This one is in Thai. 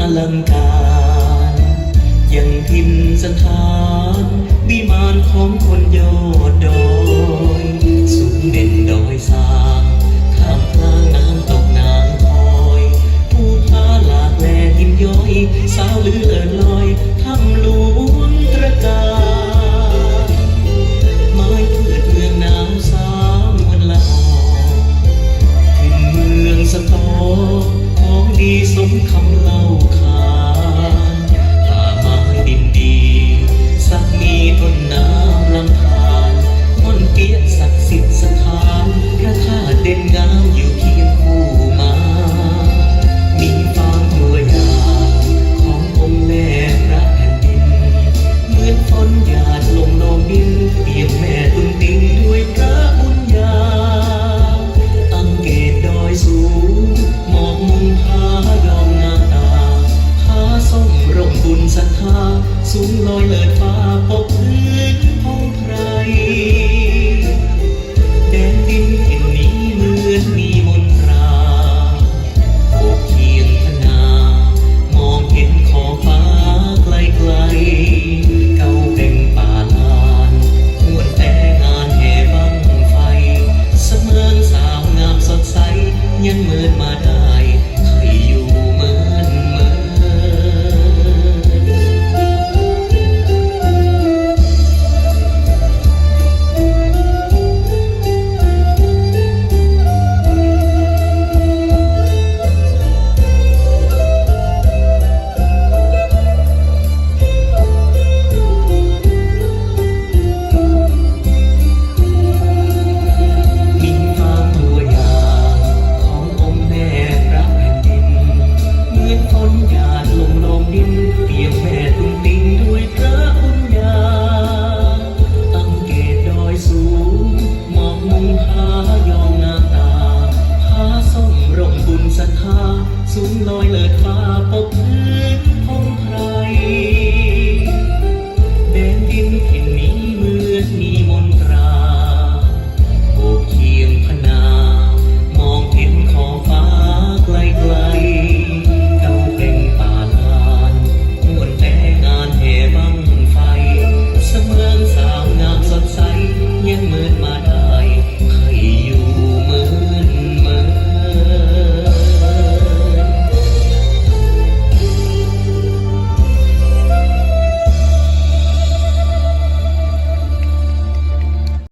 อลังการยังทิมสถานวิมานของคนย xuống nói lên เปียกแม่ตุ้งติงด้ยพระบุญญา ตั้งเกตดอสูงมองมุมผายองงามตาผาส้มร่มบุญสัทธาสูงลอยเลิศฟ้าปกพื้นพงพ